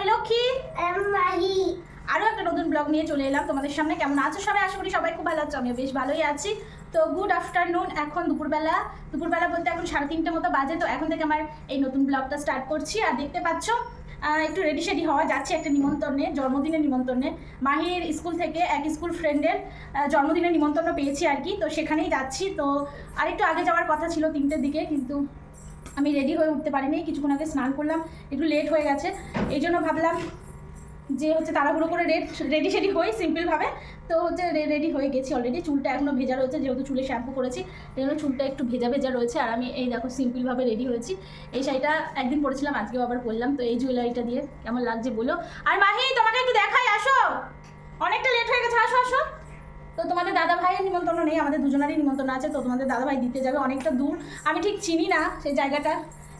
আমি লক্ষ্মী। আরও একটা নতুন ব্লগ নিয়ে চলে এলাম। তোমাদের সামনে কেমন আছো সবাই? আশা করি সবাই খুব ভালো আছো আমিও বেশ ভালোই আছি। তো গুড আফটারনুন এখন দুপুরবেলা। দুপুরবেলা বলতে এখন সাড়ে তিনটে মতো বাজে তো এখন থেকে আমার এই নতুন ব্লগটা স্টার্ট করছি। আর দেখতে পাচ্ছ একটু রেডি শেডি হওয়া যাচ্ছে একটা নিমন্ত্রণে জন্মদিনের নিমন্ত্রণে। মাহির স্কুল থেকে এক স্কুল ফ্রেন্ডের জন্মদিনের নিমন্ত্রণ পেয়েছি আর কি। তো সেখানেই যাচ্ছি। তো আরেকটু আগে যাওয়ার কথা ছিল তিনটের দিকে কিন্তু আমি রেডি হয়ে উঠতে পারিনি, কিছুক্ষণ আগে স্নান করলাম, একটু লেট হয়ে গেছে। এই জন্য ভাবলাম যে হচ্ছে তাড়াহুড়ো করে রেড রেডি সেডি হই সিম্পলভাবে তো হচ্ছে রেডি হয়ে গেছি অলরেডি চুলটা এখনও ভেজা রয়েছে, যেহেতু চুলে শ্যাম্পু করেছি সেই জন্য চুলটা একটু ভেজা ভেজা রয়েছে, আর আমি এই দেখো সিম্পলভাবে রেডি হয়েছি। এই শাড়িটা একদিন পরেছিলাম, আজকেও আবার পরলাম, তো এই জুয়েলারিটা দিয়ে কেমন লাগছে বলো। আর মাহি, তোমাকে একটু দেখাই, আসো। অনেকটা লেট হয়ে গেছে, আসো আসো। তো তোমাদের দাদা ভাইয়ের নিমন্ত্রণ নেই আমাদের দুজনেরই নিমন্ত্রণ আছে তো তোমাদের দাদা ভাই দিতে যাবে অনেকটা দূর। আমি ঠিক চিনি না সেই জায়গাটা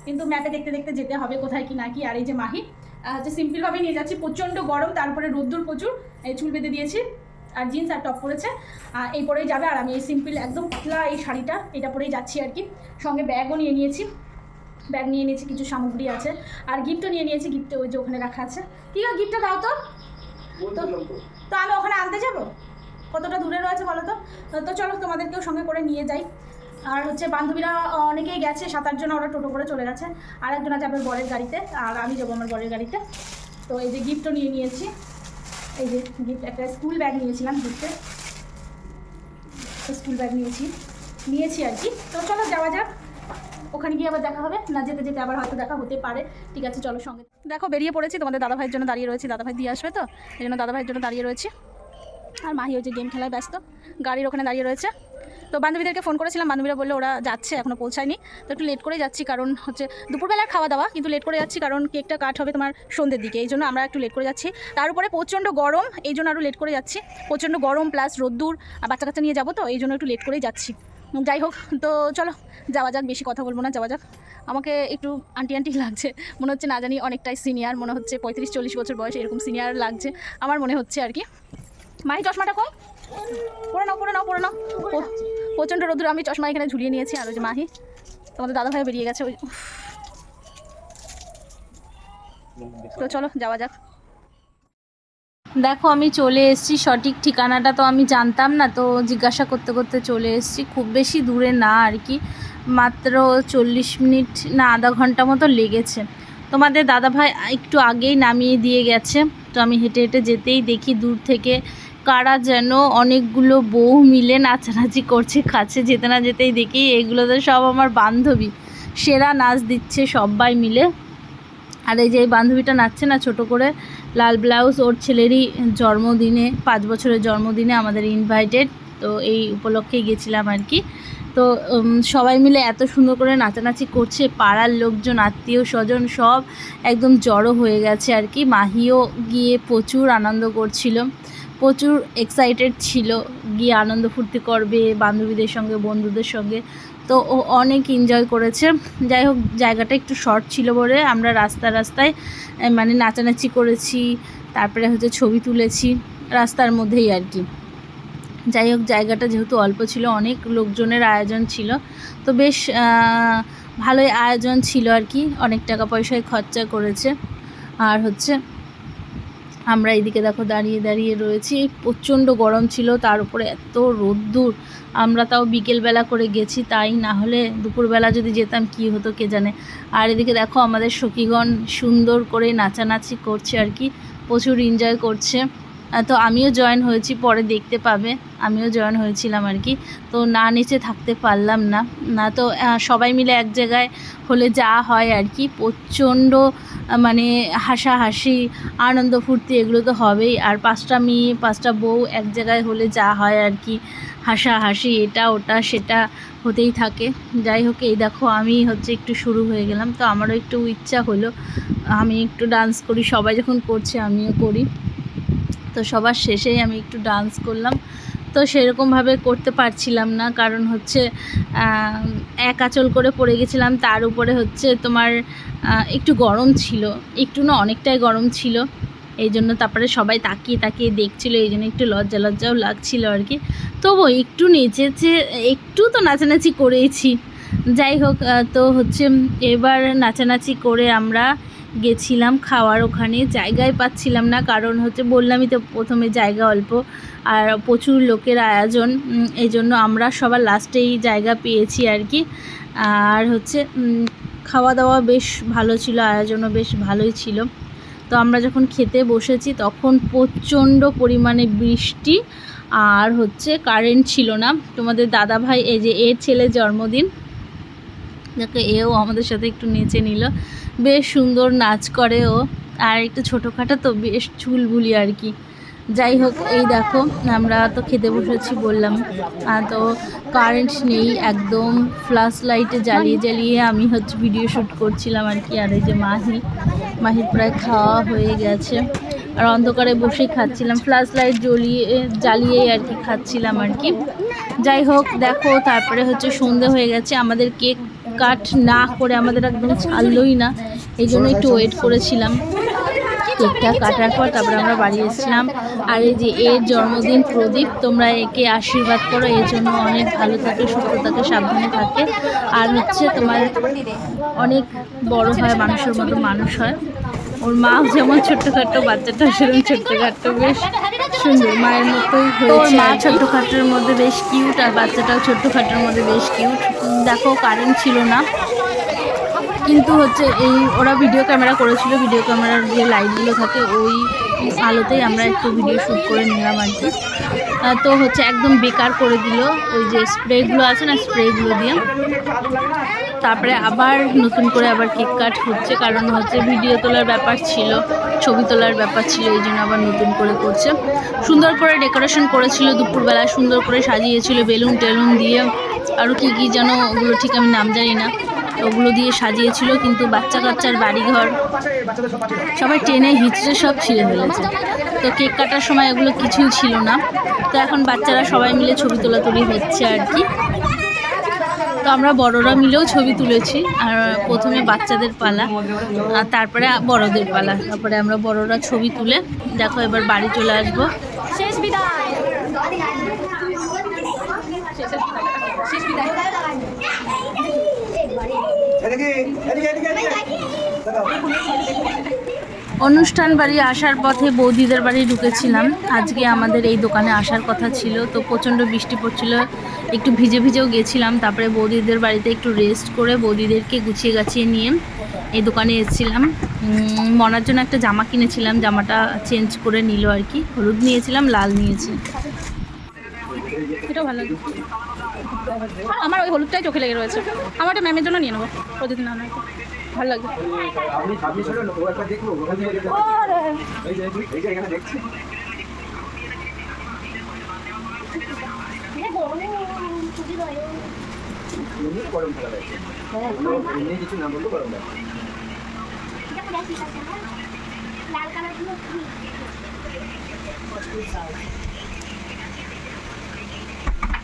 কিন্তু ম্যাপে দেখতে দেখতে যেতে হবে কোথায় কি না কি। আর এই যে মাহি হচ্ছে সিম্পলভাবে নিয়ে যাচ্ছি প্রচণ্ড গরম তারপরে রোদ্দুর প্রচুর এই চুল বেঁধে দিয়েছি আর জিন্স আর টপ পরেছে। এই পরেই যাবে আর আমি এই সিম্পল একদম পাতলা এই শাড়িটা এটা পরেই যাচ্ছি আর কি। সঙ্গে ব্যাগও নিয়ে নিয়েছি ব্যাগ নিয়ে নিয়েছি কিছু সামগ্রী আছে আর গিফটও নিয়ে নিয়েছি গিফটে ওই যে ওখানে রাখা আছে। ঠিক আছে গিফটটা দাও তো। তো আমি ওখানে আনতে যাব? কতটা দূরে রয়েছে বলো তো? তো চলো তোমাদেরকেও সঙ্গে করে নিয়ে যাই। আর হচ্ছে বান্ধবীরা অনেকেই গেছে সাত আটজন ওরা টোটো করে চলে গেছে। আর একজনা যাবে বরের গাড়িতে, আর আমি যাব আমার বরের গাড়িতে। তো এই যে গিফটও নিয়ে নিয়েছি। এই যে গিফট একটা স্কুল ব্যাগ নিয়েছিলাম গিফটে স্কুল ব্যাগ নিয়েছি নিয়েছি আর কি। তো চলো যাওয়া যাক। ওখানে গিয়ে আবার দেখা হবে। না যেতে যেতে আবার হয়তো দেখা হতে পারে। ঠিক আছে, চলো সঙ্গে। দেখো, বেরিয়ে পড়েছি। তোমাদের দাদা ভাইয়ের জন্য দাঁড়িয়ে রয়েছি। দাদা ভাই দিয়ে আসবে তো? এই জন্য দাদা ভাইয়ের জন্য দাঁড়িয়ে রয়েছি। আর মাহি হচ্ছে গেম খেলায় ব্যস্ত, গাড়ির ওখানে দাঁড়িয়ে রয়েছে। তো বান্ধবীদেরকে ফোন করেছিলাম, বান্ধবীরা বলল ওরা যাচ্ছে এখনও পৌঁছায়নি। তো একটু লেট করে যাচ্ছি, কারণ হচ্ছে দুপুরবেলার খাওয়া দাওয়া, কিন্তু লেট করে যাচ্ছি, কারণ কেকটা কাট হবে তোমার সন্ধ্যের দিকে এই জন্য আমরা একটু লেট করে যাচ্ছি। তার উপরে প্রচণ্ড গরম এই জন্য আরও লেট করে যাচ্ছি। প্রচণ্ড গরম প্লাস রোদ্দুর, আর বাচ্চা কাচ্চা নিয়ে যাব তো এই জন্য একটু লেট করেই যাচ্ছি। যাই হোক, তো চলো, যাওয়া যাক, বেশি কথা বলব না, যাওয়া যাক। আমাকে একটু আন্টি আন্টি লাগছে, মনে হচ্ছে না জানি অনেকটাই সিনিয়র মনে হচ্ছে পঁয়ত্রিশ, চল্লিশ বছর বয়স এরকম সিনিয়র লাগছে, আমার মনে হচ্ছে আর কি। মাহি চশমাটা কম পরে নাও পরে নাও পরে নাও। প্রচণ্ড রোদ্র আমি চশমা এখানে ঝুলিয়ে নিয়েছি। আর ওই যে মাহি, তোমাদের দাদা ভাই বেরিয়ে গেছে, ওই তো চলো, যাওয়া যাক। দেখো, আমি চলে এসেছি সঠিক ঠিকানাটা তো আমি জানতাম না, তো জিজ্ঞাসা করতে করতে চলে এসেছি। খুব বেশি দূরে না আর কি, মাত্র চল্লিশ মিনিট না, আধা ঘণ্টা মতো লেগেছে। তোমাদের দাদা ভাই একটু আগেই নামিয়ে দিয়ে গেছে, তো আমি হেঁটে হেঁটে যেতেই দেখি দূর থেকে কারা যেন অনেকগুলো বউ মিলে নাচানাচি করছে, কাছে যেতে না যেতেই দেখি এগুলো তো সব আমার বান্ধবী। সেরা নাচ দিচ্ছে সবাই মিলে। আর এই যে এই বান্ধবীটা নাচছে না ছোট করে, লাল ব্লাউজ, ওর ছেলেরই জন্মদিনে, পাঁচ বছরের জন্মদিনে আমাদের ইনভাইটেড তো এই উপলক্ষে গেছিলাম আর কি। তো সবাই মিলে এত সুন্দর করে নাচানাচি করছে, পাড়ার লোকজন, আত্মীয় স্বজন সব একদম জড়ো হয়ে গেছে আর কি। মাহিও গিয়ে প্রচুর আনন্দ করছিল। প্রচুর এক্সাইটেড ছিল, গিয়ে আনন্দ ফুর্তি করবে বান্ধবীদের সঙ্গে, বন্ধুদের সঙ্গে। তো ও অনেক এনজয় করেছে। যাই হোক, জায়গাটা একটু শর্ট ছিল বলে আমরা রাস্তা রাস্তায় মানে নাচানাচি করেছি, তারপরে হচ্ছে ছবি তুলেছি, রাস্তার মধ্যেই আর কি। যাই হোক, জায়গাটা যেহেতু অল্প ছিল, অনেক লোকজনের আয়োজন ছিল, তো বেশ ভালোই আয়োজন ছিল আর কি। অনেক টাকা পয়সায় খরচা করেছে। আর হচ্ছে আমরা এদিকে দেখো দাঁড়িয়ে দাঁড়িয়ে রয়েছি। প্রচণ্ড গরম ছিল, তার উপরে এত রোদ্দুর। আমরা তাও বিকেলবেলা করে গেছি, তাই না হলে দুপুরবেলা যদি যেতাম কি হতো কে জানে। আর এদিকে দেখো আমাদের সখীগণ সুন্দর করে নাচানাচি করছে আর কি, প্রচুর এনজয় করছে। তো আমিও জয়েন হয়েছি, পরে দেখতে পাবে। আমিও জয়েন হয়েছিলাম আর কি। তো না নিচে থাকতে পারলাম না। না তো সবাই মিলে এক জায়গায় হলে যা হয় আর কি। প্রচণ্ড মানে হাসাহাসি, আনন্দ ফুর্তি এগুলো তো হবেই। আর পাঁচটা মেয়ে, পাঁচটা বউ এক জায়গায় হলে যা হয় আর কি। হাসাহাসি, এটা, ওটা, সেটা হতেই থাকে। যাই হোক, এই দেখো, আমি হচ্ছে একটু শুরু হয়ে গেলাম। তো আমারও একটু ইচ্ছা হলো। আমি একটু ডান্স করি, সবাই যখন করছে আমিও করি। তো সবার শেষেই আমি একটু ডান্স করলাম। তো সেরকমভাবে করতে পারছিলাম না, কারণ হচ্ছে এক আঁচল করে পড়ে গেছিলাম, তার উপরে হচ্ছে তোমার একটু গরম ছিল। একটু না অনেকটাই গরম ছিল। এই জন্য তারপরে সবাই তাকিয়ে তাকিয়ে দেখছিল এই জন্য একটু লজ্জা লজ্জাও লাগছিল আর কি তবু একটু নেচেছে একটু তো নাচানাচি করেইছি। যাই হোক তো হচ্ছে, এবার নাচানাচি করে আমরা গেছিলাম খাওয়ার ওখানে, জায়গায় পাচ্ছিলাম না, কারণ হচ্ছে বললামই তো প্রথমে জায়গা অল্প আর প্রচুর লোকের আয়োজন এই জন্য আমরা সবার লাস্টেই জায়গা পেয়েছি আর কি। আর হচ্ছে খাওয়া দাওয়া বেশ ভালো ছিল, আয়োজনও বেশ ভালোই ছিল। তো আমরা যখন খেতে বসেছি, তখন প্রচণ্ড পরিমাণে বৃষ্টি আর হচ্ছে কারেন্ট ছিল না। তোমাদের দাদা ভাই এই যে এর ছেলে জন্মদিন দেখো, এও আমাদের সাথে একটু নেচে নিল। বেশ সুন্দর নাচ করে ও। আর একটু ছোটোখাটো তো, বেশ চুলবুলি আর কি। যাই হোক, এই দেখো, আমরা তো খেতে বসেছি বললাম। তো কারেন্ট নেই, একদম ফ্ল্যাশ লাইটে জ্বালিয়ে জ্বালিয়ে আমি হচ্ছে ভিডিও শ্যুট করছিলাম আর কি। আর এই যে মাহি, মাহির প্রায় খাওয়া হয়ে গেছে। আর অন্ধকারে বসেই খাচ্ছিলাম ফ্ল্যাশ লাইট জ্বলিয়ে, জ্বালিয়েই আর কি খাচ্ছিলাম আর কি। যাই হোক, দেখো, তারপরে হচ্ছে সন্ধে হয়ে গেছে। আমাদের কেক কাট না করে আমাদের একদম ছাড়লই না। এই জন্য একটু ওয়েট করেছিলাম। কেকটা কাটার পর তারপরে আমরা বাড়ি এসেছিলাম। আর এই যে এর জন্মদিন প্রদীপ, তোমরা একে আশীর্বাদ করো। এর জন্য অনেক ভালো থাকে, সুস্থ থাকে, সাবধানে থাকে। আর হচ্ছে তোমার অনেক বড় হয়, মানুষের মতো মানুষ হয়। ওর মা যেমন ছোট্টখাট্টো বাচ্চাটা সেরকম ছোট্টখাট্টো বেশ সুন্দর মায়ের মতোই হয়েছে মা ছোট্টখাটোর মধ্যে বেশ কিউট আর বাচ্চাটাও ছোট্টখাটোর মধ্যে বেশ কিউট দেখো কারেন্ট ছিল না। কিন্তু হচ্ছে এই ওরা ভিডিও ক্যামেরা করেছিল ভিডিও ক্যামেরার যে লাইটগুলো থাকে ওই আলোতেই আমরা একটু ভিডিও শ্যুট করে নিলাম আর কি। তো হচ্ছে একদম বেকার করে দিল। ওই যে স্প্রেগুলো আছে না, স্প্রেগুলো দিয়ে। তারপরে আবার নতুন করে আবার কেক কাট হচ্ছে, কারণ হচ্ছে ভিডিও তোলার ব্যাপার ছিল, ছবি তোলার ব্যাপার ছিল, এই জন্য আবার নতুন করে করছে। সুন্দর করে ডেকোরেশন করেছিল দুপুরবেলা সুন্দর করে সাজিয়েছিল বেলুন টেলুন দিয়ে। আরও কি কি যেন ওগুলো ঠিক আমি নাম জানি না। ওগুলো দিয়ে সাজিয়েছিল, কিন্তু বাচ্চা কাচ্চার বাড়িঘর সবাই টেনে হিচড়ে সব ছিঁড়ে ফেলেছে। তো কেক কাটার সময় এগুলো কিছুই ছিল না। তো এখন বাচ্চারা সবাই মিলে ছবি তোলাতুলি হচ্ছে আর কি। তো আমরা বড়রা মিলেও ছবি তুলেছি, আর প্রথমে বাচ্চাদের পালা, আর তারপরে বড়দের পালা। তারপরে আমরা বড়রা ছবি তুলে, দেখো এবার বাড়ি চলে আসব। শেষ বিদায় এদিকে এদিকে এদিকে এদিকে দাদা অনুষ্ঠান বাড়ি আসার পথে বৌদিদের বাড়ি ঢুকেছিলাম। আজকে আমাদের এই দোকানে আসার কথা ছিল তো প্রচণ্ড বৃষ্টি পড়ছিল। একটু ভিজে ভিজেও গেছিলাম তারপরে বৌদিদের বাড়িতে একটু রেস্ট করে বৌদিদেরকে গুছিয়ে গাছিয়ে নিয়ে এই দোকানে এসেছিলাম। মনার জন্য একটা জামা কিনেছিলাম জামাটা চেঞ্জ করে নিল আর কি। হলুদ নিয়েছিলাম লাল নিয়েছি। এটাও ভালো লাগে আমার ওই হলুদটাই চোখে লেগে রয়েছে। আমার একটা ম্যামের জন্য নিয়ে নেব। প্রতিদিন না নয় ভালো লাগে এমনি কিছু না বললেও গরম লাগছে লাল কালারগুলো কেমন আছে নিচে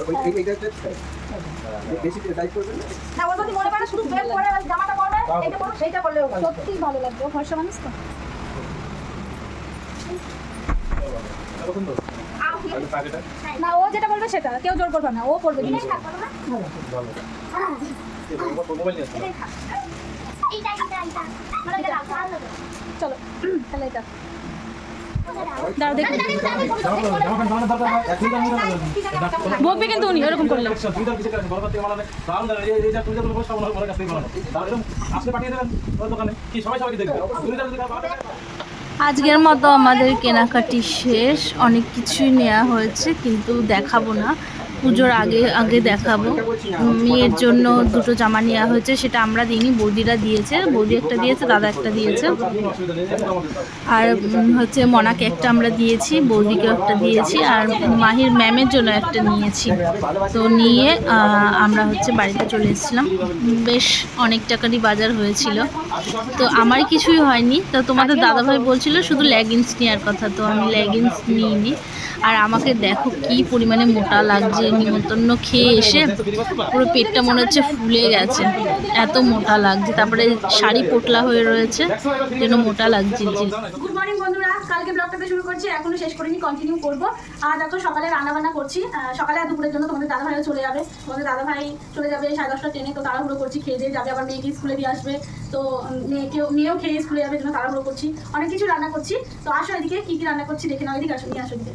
ওই- এই- এইটা হচ্ছে size। বেশি টাইট করবেন না? না ও যদি মনে করে শুধু বের করে জামাটা পরবে এইটা পরবে সেইটা পরলেও সত্যি ভালো লাগবে। ও মানুষ তো? না ও যেটা বলবে সেটা। কেউ জোর করবে না। ও মানে লাগে চলো তাহলে এটা কিন্তু উনি করলেন আজকের মতো আমাদের কেনাকাটি শেষ। অনেক কিছুই নেওয়া হয়েছে, কিন্তু দেখাবো না। পুজোর আগে আগে দেখাবো। মেয়ের জন্য দুটো জামা নেওয়া হয়েছে সেটা আমরা দিইনি বৌদিরা দিয়েছে বৌদি একটা দিয়েছে দাদা একটা দিয়েছে। আর হচ্ছে মনাকে একটা আমরা দিয়েছি বৌদিকেও একটা দিয়েছি আর মাহির ম্যামের জন্য একটা নিয়েছি। তো নিয়ে আমরা হচ্ছে বাড়িতে চলে এসেছিলাম। বেশ অনেক টাকারই বাজার হয়েছিল। তো আমার কিছুই হয়নি। তো তোমাদের দাদাভাই বলছিল শুধু লেগিংস নেওয়ার কথা তো আমি লেগিংস নিইনি। আর আমাকে দেখো কি পরিমাণে মোটা লাগছে, নিমন্ত্রণ খেয়ে এসে পুরো পেটটা মনে হচ্ছে ফুলে গেছে। এত মোটা লাগছে, তারপরে শাড়ি পোটলা হয়ে রয়েছে, যেন মোটা লাগছে গুড মর্নিং বন্ধুরা, কালকে ব্লগটাতে শুরু করছি, এখনও শেষ করিনি কন্টিনিউ করব। আর দেখো, সকালে রান্না বান্না করছি সকালে আর দুপুরের জন্য তোমাদের দাদা ভাইও চলে যাবে। তোমাদের দাদা ভাই চলে যাবে সাড়ে দশটা ট্রেনে, তো তাড়াহুড়ো করছি, খেয়ে দিয়ে যাবে, আবার মেয়েকে স্কুলে দিয়ে আসবে। তো মেয়েকেও, মেয়েও খেয়ে স্কুলে যাবে জন্য তাড়াহুড়ো করছি। অনেক কিছু রান্না করছি, তো আসো এদিকে, কী কী রান্না করছি, দেখে নাও, এদিকে আসো, নিয়ে আসো এদিকে।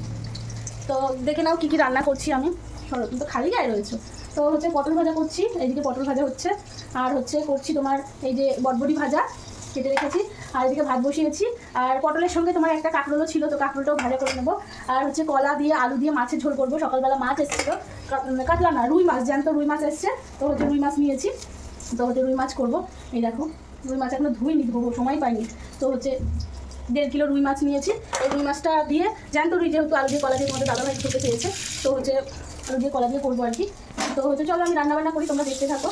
তো দেখে নাও কী কী রান্না করছি আমি। চলো তুমি তো খালি গায়ে রয়েছো। তো হচ্ছে পটল ভাজা করছি, এইদিকে পটল ভাজা হচ্ছে। আর হচ্ছে করছি তোমার এই যে বটবটি ভাজা, কেটে রেখেছি। আর এদিকে ভাত বসিয়েছি। আর পটলের সঙ্গে তোমার একটা কাঁকরোলও ছিল, তো কাঁকরোলটাও ভাজা করে নেব। আর হচ্ছে কলা দিয়ে আলু দিয়ে মাছের ঝোল করব। সকালবেলা মাছ এসেছিল। কাতলা না, রুই মাছ, জ্যান্ত রুই মাছ এসছে। তো হচ্ছে রুই মাছ নিয়েছি। তো হচ্ছে রুই মাছ করব। এই দেখো, রুই মাছ এখনও ধুইনি ধোবো, সময় পাইনি। তো হচ্ছে দেড় কিলো রুই মাছ নিয়েছি। এই রুই মাছটা দিয়ে জ্যান্ত রুই যেহেতু আলু দিয়ে কলা দিয়ে তোমাদের দাদাভাই খেতে চেয়েছে তো হচ্ছে আলু দিয়ে কলা দিয়ে করব আর কি। তো হচ্ছে চলো আমি রান্নাবান্না করি, তোমরা দেখতে থাকো।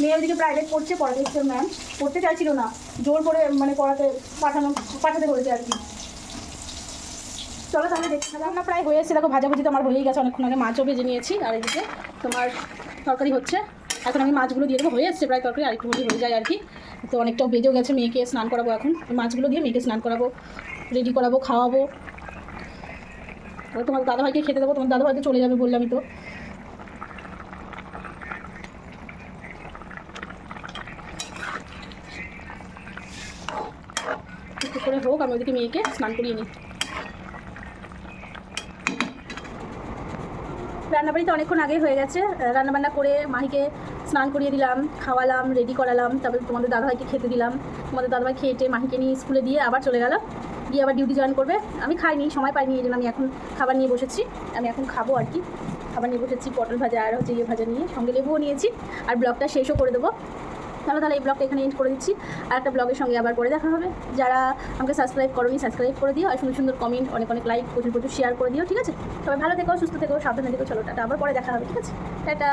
মেয়ে ওইদিকে প্রাইভেট পড়ছে পড়াতে ম্যাম পড়তে চাইছিল না, জোর করে মানে পড়াতে, পাঠানো, পাঠাতে বলেছে আর কি। চলো তাহলে দেখতে রান্না প্রায় হয়ে এসেছে। দেখো, ভাজাভুজি তো আমার হয়েই গেছে, অনেকক্ষণ আগে মাছও ভেজে নিয়েছি, আর এদিকে তোমার তরকারি হচ্ছে। এখন আমি মাছগুলো দিয়ে দেবো। হয়ে এসছে প্রায় তরকারি, আরেকটু হলে হয়ে যায় আর কি। তো অনেকটাও বেজেও গেছে মেয়েকে স্নান করাবো এখন। মাছগুলো দিয়ে মেয়েকে স্নান করাবো, রেডি করাবো, খাওয়াবো। এবার তোমার দাদাভাইকে খেতে দেবো, তোমার দাদাভাই তো চলে যাবে বললামই তো। করে হোক, আমি ওদিকে মেয়েকে স্নান করিয়ে নিই। রান্নাবাড়িতে অনেকক্ষণ আগেই হয়ে গেছে। রান্নাবান্না করে মাহিকে স্নান করিয়ে দিলাম, খাওয়ালাম রেডি করালাম, তারপরে তোমাদের দাদাভাইকে খেতে দিলাম। তোমাদের দাদাভাই খেয়েটে মাহিকে নিয়ে স্কুলে দিয়ে আবার চলে গেলাম গিয়ে আবার ডিউটি জয়েন করবে। আমি খাইনি, সময় পাইনি, এই জন্য আমি এখন খাবার নিয়ে বসেছি। আমি এখন খাব আর কি। খাবার নিয়ে বসেছি, পটল ভাজা আর হচ্ছে ইয়ে ভাজা নিয়ে, সঙ্গে লেবুও নিয়েছি। আর ব্লগটা শেষও করে দেবো। তাহলে তাহলে এই ব্লগটা এখানে এন্ড করে দিচ্ছি। আর একটা ব্লগের সঙ্গে আবার পরে দেখা হবে। যারা আমাকে সাবস্ক্রাইব করোনি সাবস্ক্রাইব করে দিও। আর সুন্দর সুন্দর কমেন্ট অনেক অনেক লাইক প্রচুর প্রচুর শেয়ার করে দিও, ঠিক আছে? সবাই ভালো থেকো, সুস্থ থেকো, সাবধানে থেকো, চলো, টাটা, আবার পরে দেখা হবে, ঠিক আছে? টাটা।